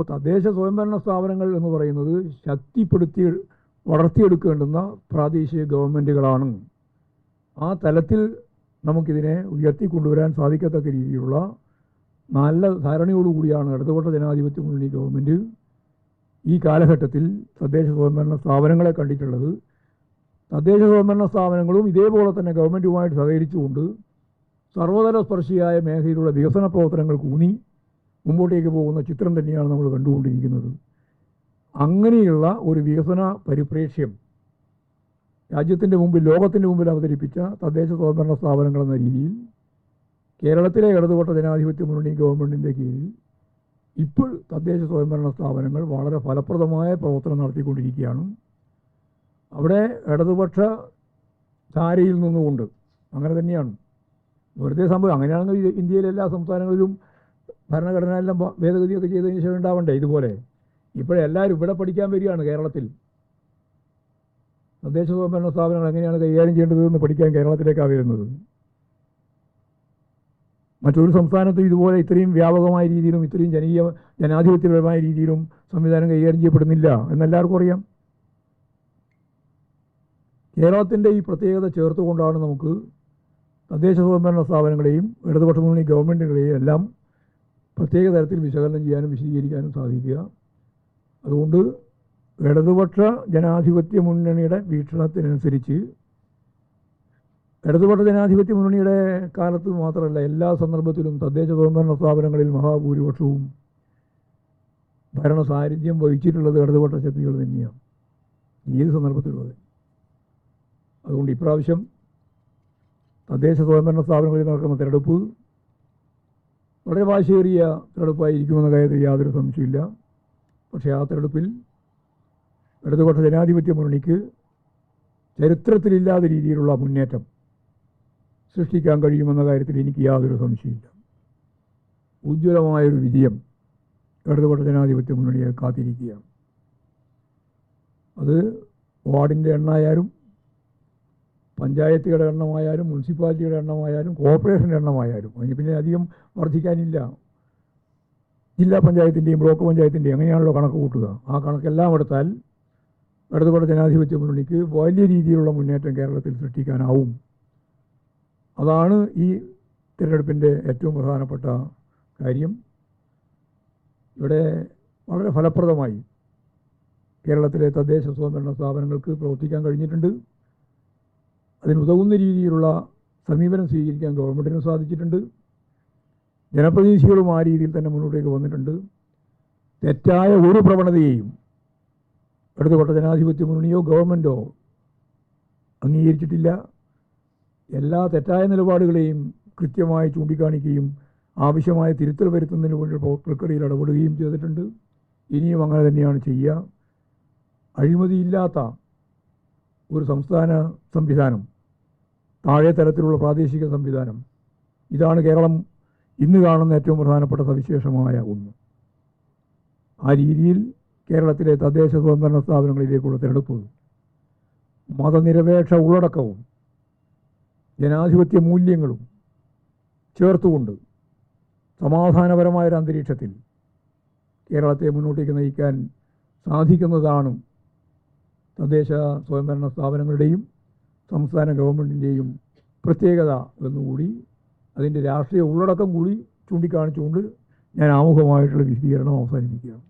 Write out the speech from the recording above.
അപ്പോൾ തദ്ദേശ സ്വയംഭരണ സ്ഥാപനങ്ങൾ എന്ന് പറയുന്നത് ശക്തിപ്പെടുത്തി വളർത്തിയെടുക്കേണ്ടുന്ന പ്രാദേശിക ഗവൺമെന്റുകളാണ് ആ തലത്തിൽ നമുക്കിതിനെ ഉയർത്തിക്കൊണ്ടുവരാൻ സാധിക്കത്തക്ക രീതിയിലുള്ള നല്ല ധാരണയോടുകൂടിയാണ് ഇടതുപക്ഷ ജനാധിപത്യ മുന്നണി ഗവൺമെന്റ് ഈ കാലഘട്ടത്തിൽ തദ്ദേശ സ്വയംഭരണ സ്ഥാപനങ്ങളെ കണ്ടിട്ടുള്ളത്. തദ്ദേശ സ്വയംഭരണ സ്ഥാപനങ്ങളും ഇതേപോലെ തന്നെ ഗവൺമെന്റുമായിട്ട് സഹകരിച്ചുകൊണ്ട് സർവതല സ്പർശിയായ മേഖലയിലുള്ള വികസന പ്രവർത്തനങ്ങൾക്ക് ഊന്നി മുമ്പോട്ടേക്ക് പോകുന്ന ചിത്രം തന്നെയാണ് നമ്മൾ കണ്ടുകൊണ്ടിരിക്കുന്നത്. അങ്ങനെയുള്ള ഒരു വികസന പരിപ്രേക്ഷ്യം രാജ്യത്തിന്റെ മുമ്പിൽ ലോകത്തിന്റെ മുമ്പിൽ അവതരിപ്പിച്ച തദ്ദേശ സ്വയംഭരണ സ്ഥാപനങ്ങൾ എന്ന രീതിയിൽ കേരളത്തിലെ ഇടതുപക്ഷ ജനാധിപത്യ മുന്നണി ഗവൺമെന്റിന്റെ കീഴിൽ ഇപ്പോൾ തദ്ദേശ സ്വയംഭരണ സ്ഥാപനങ്ങൾ വളരെ ഫലപ്രദമായ പ്രവർത്തനം നടത്തിക്കൊണ്ടിരിക്കുകയാണ്. അവിടെ ഇടതുപക്ഷ ധാരയിൽ നിന്നുകൊണ്ട് അങ്ങനെ തന്നെയാണ്. വെറുതെ സംഭവം അങ്ങനെയാണെങ്കിൽ ഇന്ത്യയിലെ എല്ലാ സംസ്ഥാനങ്ങളിലും ഭരണഘടന എല്ലാം ഭേദഗതിയൊക്കെ ചെയ്തതിന് ശേഷം ഉണ്ടാവണ്ടേ ഇതുപോലെ? ഇപ്പോഴെല്ലാവരും ഇവിടെ പഠിക്കാൻ വരികയാണ് കേരളത്തിൽ. തദ്ദേശ സ്വയംഭരണ സ്ഥാപനങ്ങൾ എങ്ങനെയാണ് കൈകാര്യം ചെയ്യേണ്ടതെന്ന് പഠിക്കാൻ കേരളത്തിലേക്കാണ് വരുന്നത്? മറ്റൊരു സംസ്ഥാനത്തും ഇതുപോലെ ഇത്രയും വ്യാപകമായ രീതിയിലും ഇത്രയും ജനകീയ ജനാധിപത്യപരമായ രീതിയിലും സംവിധാനം കൈകാര്യം ചെയ്യപ്പെടുന്നില്ല എന്നെല്ലാവർക്കും അറിയാം. കേരളത്തിന്റെ ഈ പ്രത്യേകത ചേർത്തുകൊണ്ടാണ് നമുക്ക് തദ്ദേശ സ്വയംഭരണ സ്ഥാപനങ്ങളെയും ഇടതുപക്ഷ മുന്നണി ഗവൺമെന്റുകളെയും എല്ലാം പ്രത്യേക തരത്തിൽ വിശകലനം ചെയ്യാനും വിശദീകരിക്കാനും സാധിക്കുക. അതുകൊണ്ട് ഇടതുപക്ഷ ജനാധിപത്യ മുന്നണിയുടെ വീക്ഷണത്തിനനുസരിച്ച് ഇടതുപക്ഷ ജനാധിപത്യ മുന്നണിയുടെ കാലത്ത് മാത്രമല്ല എല്ലാ സന്ദർഭത്തിലും തദ്ദേശ സ്വയംഭരണ സ്ഥാപനങ്ങളിൽ മഹാഭൂരിപക്ഷവും ഭരണ സാന്നിധ്യം വഹിച്ചിട്ടുള്ളത് ഇടതുപക്ഷ ശക്തികൾ തന്നെയാണ്. ഏത് സന്ദർഭത്തിലുള്ളത്. അതുകൊണ്ട് ഇപ്രാവശ്യം തദ്ദേശ സ്വയംഭരണ സ്ഥാപനങ്ങളിൽ നടക്കുന്ന തിരഞ്ഞെടുപ്പ് വളരെ വാശിയേറിയ തിരഞ്ഞെടുപ്പായിരിക്കുമെന്ന കാര്യത്തിൽ യാതൊരു സംശയമില്ല പക്ഷേ ആ തിരഞ്ഞെടുപ്പിൽ ഇടതുപക്ഷ ജനാധിപത്യ മുന്നണിക്ക് ചരിത്രത്തിലില്ലാത്ത രീതിയിലുള്ള മുന്നേറ്റം സൃഷ്ടിക്കാൻ കഴിയുമെന്ന കാര്യത്തിൽ എനിക്ക് യാതൊരു സംശയമില്ല ഉജ്ജ്വലമായൊരു വിജയം ഇടതുപക്ഷ ജനാധിപത്യ മുന്നണിയെ കാത്തിരിക്കുകയാണ്. അത് വാർഡിന്റെ എണ്ണമായാലും പഞ്ചായത്തുകളുടെ എണ്ണമായാലും മുനിസിപ്പാലിറ്റിയുടെ എണ്ണമായാലും കോർപ്പറേഷന്റെ എണ്ണമായാലും അതിന് പിന്നെ അധികം വർദ്ധിക്കാനില്ല. ജില്ലാ പഞ്ചായത്തിന്റെയും ബ്ലോക്ക് പഞ്ചായത്തിന്റെയും അങ്ങനെയാണല്ലോ കണക്ക് കൂട്ടുക? ആ കണക്കെല്ലാം എടുത്താൽ ഇടതുപോലെ ജനാധിപത്യ മുന്നണിക്ക് വലിയ രീതിയിലുള്ള മുന്നേറ്റം കേരളത്തിൽ സൃഷ്ടിക്കാനാവും. അതാണ് ഈ തിരഞ്ഞെടുപ്പിന്റെ ഏറ്റവും പ്രധാനപ്പെട്ട കാര്യം. ഇവിടെ വളരെ ഫലപ്രദമായി കേരളത്തിലെ തദ്ദേശ സ്വയംഭരണ സ്ഥാപനങ്ങൾക്ക് പ്രവർത്തിക്കാൻ കഴിഞ്ഞിട്ടുണ്ട്. അതിനുതകുന്ന രീതിയിലുള്ള സമീപനം സ്വീകരിക്കാൻ ഗവൺമെന്റിന് സാധിച്ചിട്ടുണ്ട്. ജനപ്രതിനിധികളും ആ രീതിയിൽ തന്നെ മുന്നോട്ടേക്ക് വന്നിട്ടുണ്ട്. തെറ്റായ ഒരു പ്രവണതയെയും കൊട്ട ജനാധിപത്യ മുന്നണിയോ ഗവൺമെന്റോ അംഗീകരിച്ചിട്ടില്ല. എല്ലാ തെറ്റായ നിലപാടുകളെയും കൃത്യമായി ചൂണ്ടിക്കാണിക്കുകയും ആവശ്യമായ തിരുത്തൽ വരുത്തുന്നതിന് വേണ്ടി പ്രക്രിയയിൽ ഇടപെടുകയും ചെയ്തിട്ടുണ്ട്. ഇനിയും അങ്ങനെ തന്നെയാണ് ചെയ്യുക. അഴിമതിയില്ലാത്ത ഒരു സംസ്ഥാന സംവിധാനം താഴെ തരത്തിലുള്ള പ്രാദേശിക സംവിധാനം. ഇതാണ് കേരളം ഇന്ന് കാണുന്ന ഏറ്റവും പ്രധാനപ്പെട്ട സവിശേഷമായ ഒന്ന്. ആ രീതിയിൽ കേരളത്തിലെ തദ്ദേശ സ്വയംഭരണ സ്ഥാപനങ്ങളിലേക്കുള്ള തിരഞ്ഞെടുപ്പ് മതനിരപേക്ഷ ഉള്ളടക്കവും ജനാധിപത്യ മൂല്യങ്ങളും ചേർത്തുകൊണ്ട് സമാധാനപരമായൊരു അന്തരീക്ഷത്തിൽ കേരളത്തെ മുന്നോട്ടേക്ക് നയിക്കാൻ സാധിക്കുന്നതാണ് തദ്ദേശ സ്വയംഭരണ സ്ഥാപനങ്ങളുടെയും സംസ്ഥാന ഗവൺമെന്റിന്റെയും പ്രത്യേകത എന്നുകൂടി അതിന്റെ രാഷ്ട്രീയ ഉള്ളടക്കം കൂടി ചൂണ്ടിക്കാണിച്ചുകൊണ്ട് ഞാൻ ആമുഖമായിട്ടുള്ള വിശദീകരണം അവസാനിപ്പിക്കുകയാണ്.